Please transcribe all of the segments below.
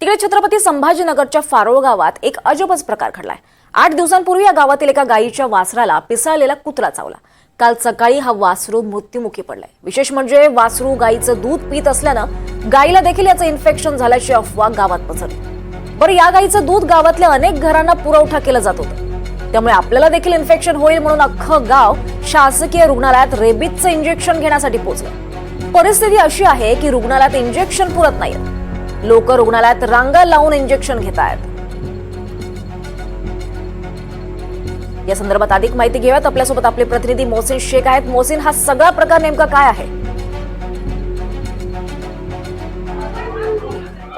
तिकडे छत्रपती संभाजीनगरच्या फारोळ गावात एक अजबच प्रकार घडलाय. आठ दिवसांपूर्वी या गावातील एका गायीच्या वासराला पिसाळलेला कुत्रा चावला. काल सकाळी हा वासरू मृत्युमुखी पडलाय. विशेष म्हणजे वासरू गायीचं दूध पित असल्यानं गायीला देखील याचं इन्फेक्शन झाल्याची अफवा गावात पसरली. बरं या गायीचं दूध गावातल्या अनेक घरांना पुरवठा केला जात होता. त्यामुळे आपल्याला देखील इन्फेक्शन होईल म्हणून अख्खं गाव शासकीय रुग्णालयात रेबीजचं इंजेक्शन घेण्यासाठी पोहोचलं. परिस्थिती अशी आहे की रुग्णालयात इंजेक्शन पुरत नाहीत लोक रुग्णालयात रांगा लावून इंजेक्शन घेत आहेत या संदर्भात अधिक माहिती घेऊयात. आपल्यासोबत आपले प्रतिनिधी मोहसिन शेख आहेत. मोहसिन हा सगळा प्रकार नेमका काय आहे?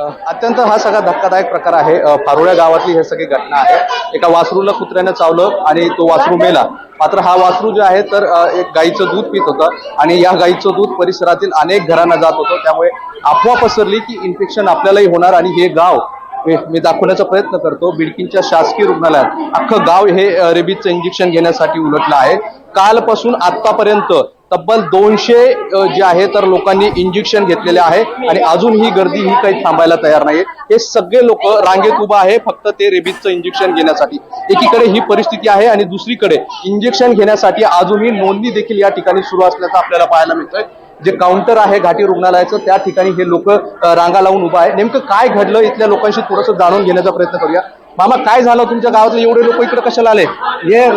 अत्यंत हा सगळा धक्कादायक प्रकार आहे. फारोळ्या गावातली हे सगळी घटना आहे. एका वासरूला कुत्र्यानं चावलं आणि तो वासरू मेला. मात्र हा वासरू जे आहे तर एक गाईचं दूध पित होतं आणि या गाईचं दूध परिसरातील अनेक घरांना जात होतं. त्यामुळे अफवा पसरली की इन्फेक्शन आपल्यालाही होणार आणि हे गाव मी मी दाखवण्याचा प्रयत्न करतो बिडकींच्या शासकीय रुग्णालयात. अख्खं गाव हे रेबीजचं इंजेक्शन घेण्यासाठी उलटलं आहे. कालपासून आतापर्यंत तब्बल दोनशे जे आहे तर लोकांनी इंजेक्शन घेतलेले आहे. आणि अजून ही गर्दी ही काही थांबायला तयार नाहीये. हे सगळे लोक रांगेत उभं आहे फक्त ते रेबीजचं इंजेक्शन घेण्यासाठी. एकीकडे ही परिस्थिती आहे आणि दुसरीकडे इंजेक्शन घेण्यासाठी अजूनही नोंदणी देखील या ठिकाणी सुरू असल्याचं आपल्याला पाहायला मिळतंय. जे काउंटर आहे घाटी रुग्णालयाचं त्या ठिकाणी हे लोक रांगा लावून उभा आहे. नेमकं काय घडलं इथल्या लोकांशी थोडंसं जाणून घेण्याचा प्रयत्न करूया. मामा काय झालं? तुमच्या गावातले एवढे लोक इकडे कशाला आले? हे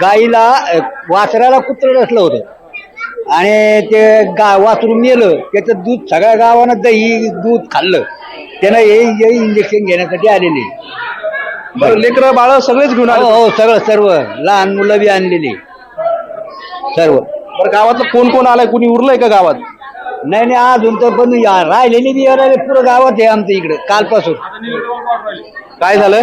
गाईला वासराला कुत्र नसलं होतं. आणि ते गा वासरू मेलं त्याचं दूध सगळ्या गावानं दही दूध खाल्लं. त्यानं हे हे इंजेक्शन घेण्यासाठी आलेले. लेकरं बाळ सगळेच घेऊन हो आले हो सगळं सर्व. लहान मुलं बी आणलेली. सर्व. बरं गावातलं कोण कोण आलाय? कुणी उरलंय का गावात? नाही नाही अजून तर पण या- राहिलेली बी राहिले पुरं गावात आहे आमच्या इकडे कालपासून. काय झालंय?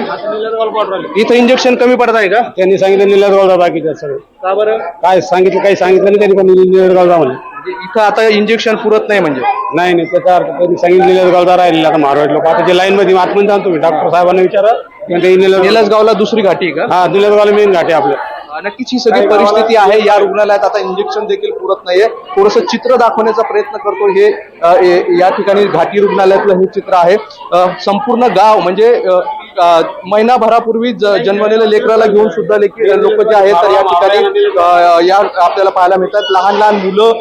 इथं इंजेक्शन कमी पडत आहे का? त्यांनी सांगितलं निलदगाव जा बाकीच्या सगळं. का बरं? काय सांगितलं काही सांगितलं नाही त्यांनी पण निलदगाव जा म्हणे. म्हणजे इथं आता इंजेक्शन पुरत नाही म्हणजे. नाही नाही त्याचा अर्थ त्यांनी सांगितलं निलदगाव जा राहिलेला आता मारवाड लोक. आता जे लाईन मध्ये आतमध्ये जातो तुम्ही डॉक्टर साहेबांना विचारा. म्हणजे निलदगाव निलसगावला दुसरी घाटी आहे हा निलदगावला मेन घाट आहे आपलं. का नक्कीच ही सगळी परिस्थिती आहे. या रुग्णालयात आता इंजेक्शन देखील पुरत नाहीये. थोडस चित्र दाखवण्याचा प्रयत्न करतो हे या ठिकाणी घाटी रुग्णालयातलं हे चित्र आहे. संपूर्ण गाव म्हणजे महिनाभरापूर्वी जन्मलेल्या लेकराला घेऊन सुद्धा लोक जे आहेत तर या ठिकाणी या आपल्याला पाहायला मिळतात. लहान लहान मुलं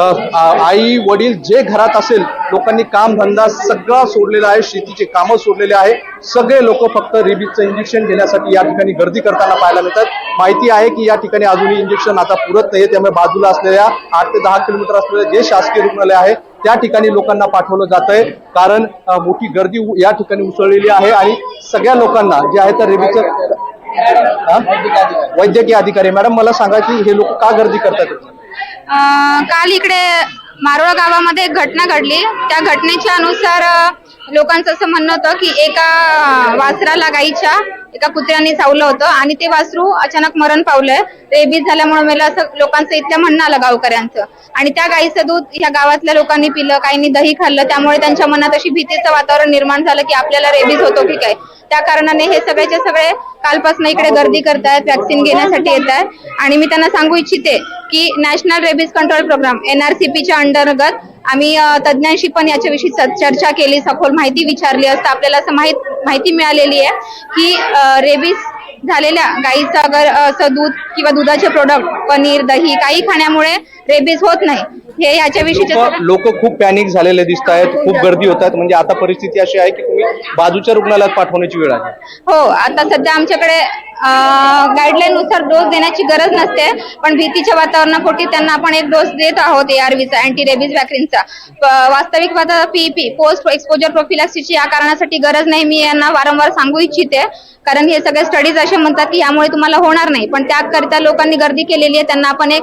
आई वडील जे घरात असेल लोकांनी काम धंदा सगळा सोडलेला आहे शेतीचे कामं सोडलेले आहे. सगळे लोक फक्त रेबीजचं इंजेक्शन घेण्यासाठी या ठिकाणी गर्दी करताना पाहायला मिळतात. माहिती आहे की या ठिकाणी अजूनही इंजेक्शन आता पुरत नाहीये त्यामुळे बाजूला असलेल्या आठ ते दहा किलोमीटर असलेलं जे शासकीय रुग्णालय आहे त्या ठिकाणी लोकांना पाठवलं जात आहे कारण मोठी गर्दी या ठिकाणी उसळलेली आहे आणि सगळ्या लोकांना जे आहे तर रेबीजचं? वैद्यकीय अधिकारी. मॅडम मला सांगा की हे लोक का गर्दी करतात काल इकडे मारोळा गावामध्ये एक घटना घडली. त्या घटनेच्या अनुसार लोकांचं असं म्हणणं होतं की एका वासराला गाईच्या एका कुत्र्याने चावलं होतं आणि ते वासरू अचानक मरण पावलंय. रेबीज झाल्यामुळे मला असं लोकांचं इथल्या म्हणणं आलं गावकऱ्यांचं. आणि त्या गाईचं दूध ह्या गावातल्या लोकांनी पिलं काहींनी दही खाल्लं. त्यामुळे त्यांच्या मनात अशी भीतीचं वातावरण निर्माण झालं की आपल्याला रेबीज होतो की काय त्या कारणाने हे सगळ्याचे सगळे कालपासून इकडे गर्दी करतायत व्हॅक्सिन घेण्यासाठी येत आहेत आणि मी त्यांना सांगू इच्छिते की नॅशनल रेबीज कंट्रोल प्रोग्राम एनआरसीपीच्या अंतर्गत आम्ही तज्ज्ञांशी पण याच्याविषयी चर्चा केली सखोल माहिती विचारली असता आपल्याला असं माहीत माहिती मिळालेली आहे की रेबीज झालेल्या गाईचं अगर असं दूध किंवा दुधाचे प्रोडक्ट पनीर दही काही खाण्यामुळे रेबीज होत नाही. हे याच्याविषयीचे लोक खूप पॅनिक झालेले दिसत आहेत खूप गर्दी होत आहेत. म्हणजे आता परिस्थिती अशी आहे की तुम्ही बाजूच्या रुग्णालयात पाठवण्याची वेळ आहे. हो आता सध्या आमच्याकडे गाईडलाईन नुसार डोस देण्याची गरज नसते पण भीतीच्या वातावरणापोटी त्यांना आपण एक डोस देत आहोत एआरव्हीचा अँटी रेबीज वॅक्सिनचा वास्तविक पीपी पोस्ट एक्सपोजर प्रोफिलॅक्सिसची या कारणासाठी गरज नाही मी यांना वारंवार सांगू इच्छिते. कारण हे सगळे स्टडीज असे म्हणतात की यामुळे तुम्हाला होणार नाही. पण त्याकरिता लोकांनी गर्दी केलेली आहे त्यांना आपण एक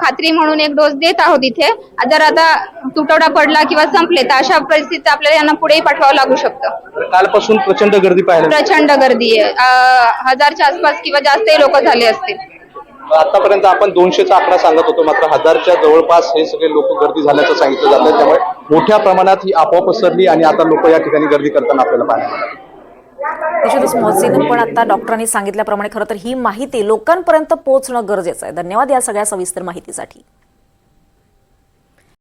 खात्री म्हणून एक डोस देत आहोत इथे. जर आता तुटवडा पडला किंवा संपले तर अशा परिस्थितीत आपल्याला यांना पुढेही पाठवावं लागू शकतं. कालपासून प्रचंड गर्दी मिळते. प्रचंड गर्दी आहे. हजारच्या आसपास किंवा जास्तही लोक झाले असतील. आतापर्यंत आपण दोनशेचा आकडा सांगत होतो मात्र हजारच्या जवळपास हे सगळे लोक गर्दी झाल्याचं सांगितलं जातं त्यामुळे मोठ्या प्रमाणात ही आपोआप पसरली आणि आता लोक या ठिकाणी गर्दी करताना आपल्याला पाहायला मिळतात. निश्चितच मोहसिन पण आता डॉक्टरांनी सांगितल्याप्रमाणे खरं तर ही माहिती लोकांपर्यंत पोहोचणं गरजेचं आहे. धन्यवाद या सगळ्या सविस्तर माहितीसाठी.